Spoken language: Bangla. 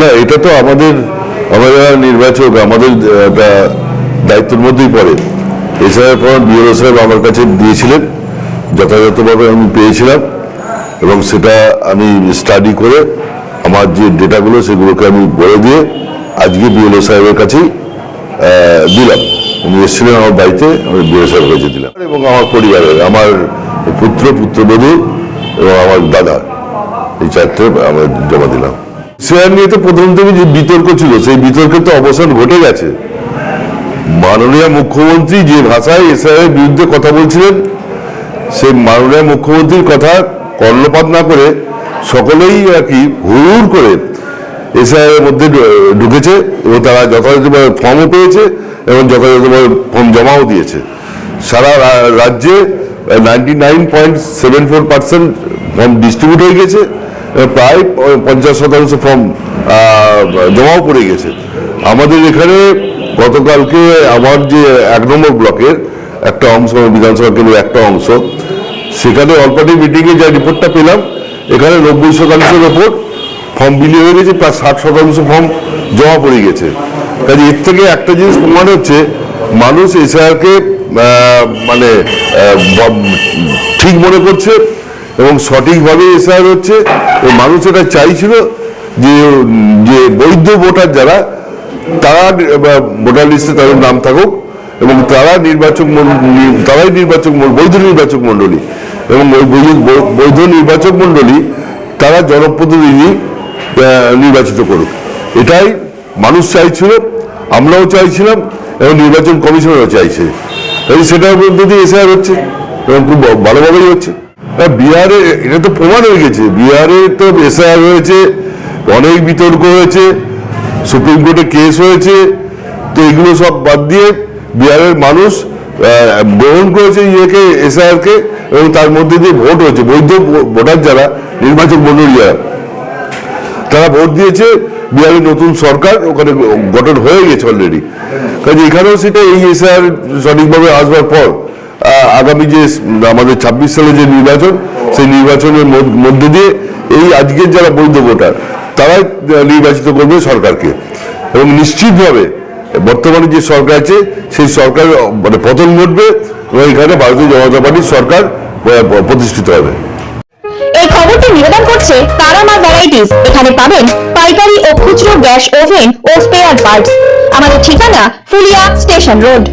না, এটা তো আমাদের আমরা যারা নির্বাচক আমাদের দায়িত্বের মধ্যেই পড়ে। এছাড়া পর বিএলও সাহেব আমার কাছে দিয়েছিলেন, যথাযথভাবে আমি পেয়েছিলাম, এবং সেটা আমি স্টাডি করে আমার যে ডেটাগুলো সেগুলোকে আমি বলে দিয়ে আজকে বিএলও সাহেবের কাছেই দিলাম। উনি এসেছিলেন আমার বাড়িতে, আমি বিএলও সাহেবের কাছে দিলাম। এবং আমার পরিবারের, আমার পুত্র, পুত্রবধূ এবং আমার দাদা, এই চারটে আমরা জমা দিলাম। শেয়ার নিয়ে তো প্রথম থেকে যে বিতর্ক ছিল, সেই বিতর্কের তো অবসান ঘটে গেছে। মাননীয় মুখ্যমন্ত্রী যে ভাষায় এসআইয়ের বিরুদ্ধে কথা বলছিলেন, সেই মাননীয় মুখ্যমন্ত্রীর কথা কর্ণপাত না করে সকলেই আর কি হুড় করে এসআইয়ের মধ্যে ঢুকেছে এবং তারা যথাযথভাবে ফর্মও পেয়েছে এবং যথাযথভাবে ফর্ম জমাও দিয়েছে। সারা রাজ্যে ninety nine point seven four percent form distribute হয়ে গেছে। প্রায় পঞ্চাশ শতাংশ ফর্ম জমাও পড়ে গেছে। আমাদের এখানে গতকালকে আমার যে এক নম্বর ব্লকের একটা অংশ বিধানসভা কেন্দ্রের একটা অংশ, সেখানে অল্পাটি মিটিংয়ে যা রিপোর্টটা পেলাম, এখানে নব্বই শতাংশের ওপর ফর্ম বিলি হয়ে গেছে, প্রায় ষাট শতাংশ ফর্ম জমা পড়ে গেছে। কাজে এর থেকে একটা জিনিস প্রমাণ হচ্ছে, মানুষ এসআরকে মানে ঠিক মনে করছে এবং সঠিকভাবে এসআর হচ্ছে মানুষ এটা চাইছিল যে যে বৈধ ভোটার যারা, তারা ভোটার লিস্টে তাদের নাম থাকুক এবং তারা নির্বাচক তারাই নির্বাচক বৈধ নির্বাচক মণ্ডলী এবং বৈধ- নির্বাচক মণ্ডলী তারা জনপ্রতিনিধি নির্বাচিত করুক। এটাই মানুষ চাইছিল, আমরাও চাইছিলাম এবং নির্বাচন কমিশনও চাইছে। সেটার মধ্যে দিয়ে এসে হচ্ছে এবং খুব ভালোভাবেই হচ্ছে। আর বিহারে এটা তো প্রমাণ হয়ে গেছে। বিহারে তো এসআর হয়েছে, অনেক বিতর্ক হয়েছে, সুপ্রিম কোর্টে কেস হয়েছে, তো এগুলো সব বাদ দিয়ে বিহারের মানুষ গ্রহণ করেছে ইয়েকে এসআরকে এবং তার মধ্যে দিয়ে ভোট হয়েছে। বৈধ ভোটার যারা, নির্বাচক মন্ডলী যারা তারা ভোট দিয়েছে বিহারের নতুন সরকার, ওখানে গঠন হয়ে গেছে অলরেডি কাজে এখানেও সেটা এই এসআর সঠিকভাবে আসবার পর। আগামী যে আমাদের ছাব্বিশ সালে যে নির্বাচন, সেই নির্বাচনের মধ্যে দিয়ে এই আজকের যারা বৈধ ভোটার, তারাই নির্বাচিত করবে সরকারকে। এবং নিশ্চিতভাবে বর্তমানে যে সরকার আছে, সেই সরকার মানে পতন ঘটবে এবং এখানে ভারতীয় জনতা পার্টির সরকার প্রতিষ্ঠিত হবে। এই খবরটি নিবেদন করছে তারামা ভ্যারাইটিস। এখানে পাবেন পাইকারি ও খুচরো গ্যাস ওভেন ও স্পেয়ার পার্টস আমাদের ঠিকানা ফুলিয়া স্টেশন রোড।